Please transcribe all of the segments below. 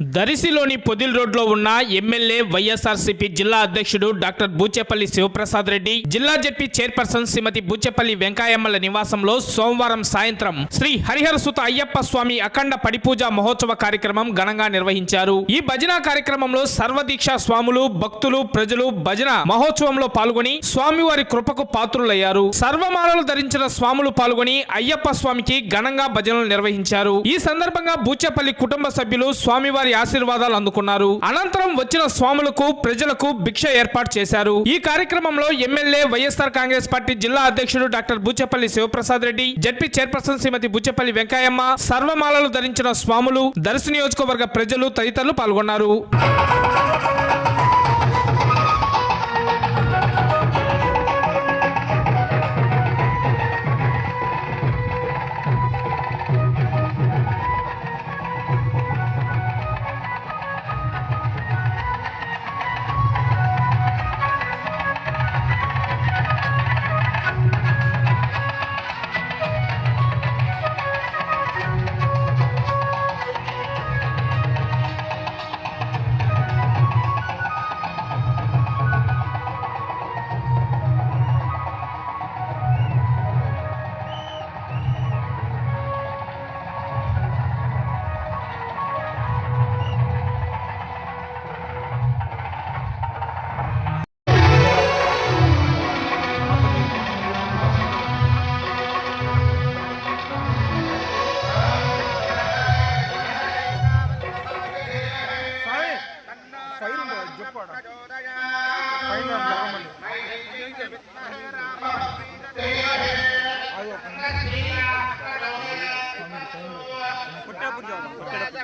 దరిసిలోని పొదిల్ రోడ్లో ఉన్న ఎమ్మెల్యే వైఎస్ఆర్సీపీ జిల్లా అధ్యక్షుడు డాక్టర్ బూచేపల్లి శివప్రసాద్ రెడ్డి జిల్లా జడ్పీ చైర్పర్సన్ శ్రీమతి బూచేపల్లి వెంకాయమ్మల నివాసంలో సోమవారం సాయంత్రం శ్రీ హరిహర సుత అయ్యప్ప స్వామి అఖండ పడిపూజ మహోత్సవ కార్యక్రమం ఘనంగా నిర్వహించారు. ఈ భజన కార్యక్రమంలో సర్వదీక్ష స్వాములు భక్తులు ప్రజలు భజన మహోత్సవంలో పాల్గొని స్వామివారి కృపకు పాత్రులయ్యారు. సర్వమాలలు ధరించిన స్వాములు పాల్గొని అయ్యప్ప స్వామికి ఘనంగా భజనలు నిర్వహించారు. ఈ సందర్భంగా బూచేపల్లి కుటుంబ సభ్యులు స్వామివారి ఆశీర్వాదాలు అందుకున్నారు. అనంతరం వచ్చిన స్వాములకు ప్రజలకు భిక్ష ఏర్పాటు చేశారు. ఈ కార్యక్రమంలో ఎమ్మెల్యే వైఎస్ఆర్ కాంగ్రెస్ పార్టీ జిల్లా అధ్యక్షుడు doctor Buchepalli Sivaprasad Reddy ZP chairperson Srimathi Buchepalli Venkayamma సర్వమాలలు ధరించిన స్వాములు దర్శి నియోజకవర్గ ప్రజలు తదితరులు పాల్గొన్నారు.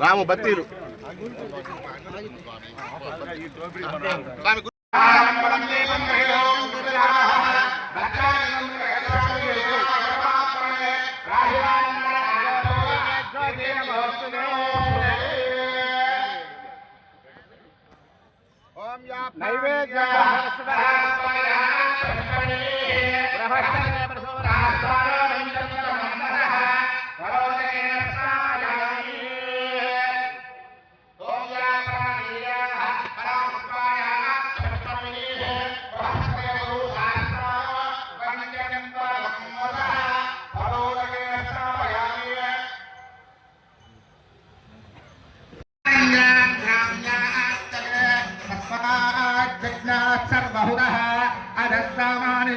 రాము బత్తీలు స్వామి नैवेद्य बृहस्पति।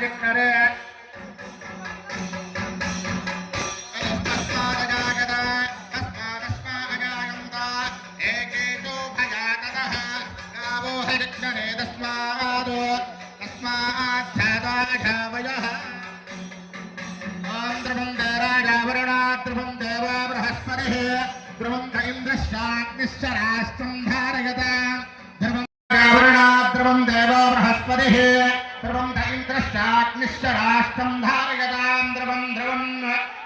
చక్కరే తస్మాధ్యాదాఘావయః ఆంధ్రమం దేరాజావరుణాద్రుమం దేవా బృహస్పతిः ధ్రువం ఇంద్రశ్చాగ్నిశ్చ రాష్ట్రం ధారయత यत्रश्चाग्निश्चराष्टम् धारयताम् द्रवम् द्रवम्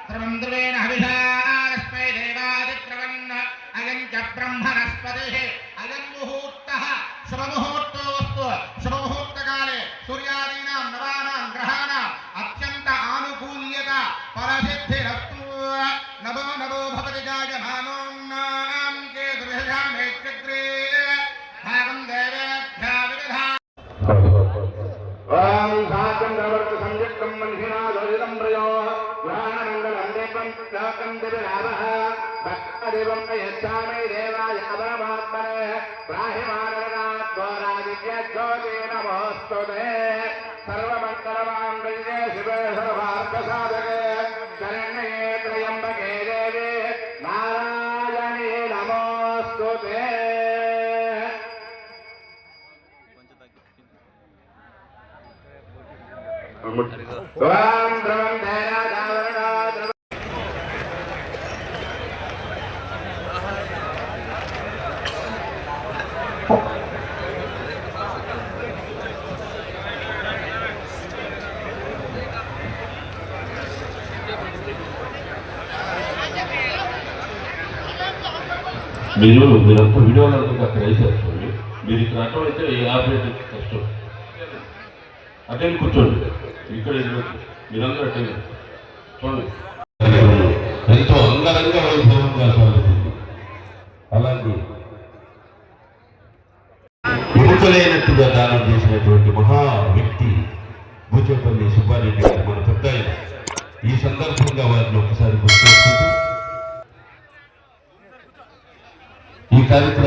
द्रवम् द्रवेण हविषास्मै देवादिद्रवन्। अयम् च ब्रह्मणस्पतिः अयम् मुहूर्तः, शुभमुहूर्तोऽस्तु। शुभमुहूर्तकाले सूर्यादीनाम् नवानाम् ग्रहाणाम् अत्यन्त आनुकूल्यता फलसिद्धिरस्तु नभो नभो भवति जायमानोन्नाम् केतुर्हृषामेत्यग्रे भागम् देवेभ्यः विदधा ఓం సాకం ప్రవర్త సంయుక్తం మనిషినా దోషితం ప్రయో గ్రహణమంగళం దేవం లోకం రామ భక్తదేవం యచ్చామి దేవాయ మీరు మీరంతా వీడియోలో అందుకు అక్కడ వేసేస్తుంది మీరు ఇక్కడ అటో ఈ ఆపరేట్ కష్టం? అటే కూర్చోండి. ఇక్కడ మీరందరూ అటే చూడండి. ఎంతో అంగరంగ వైభవంగా సాగుతుంది అలాంటి ఎముకలైనట్టుగా దానం చేసినటువంటి మహా వ్యక్తి భూచేపల్లి సుబ్బారెడ్డి గారు మన పెద్ద ఈ సందర్భంగా వారిని ఒకసారి గుర్తు ఈ కార్యక్రమం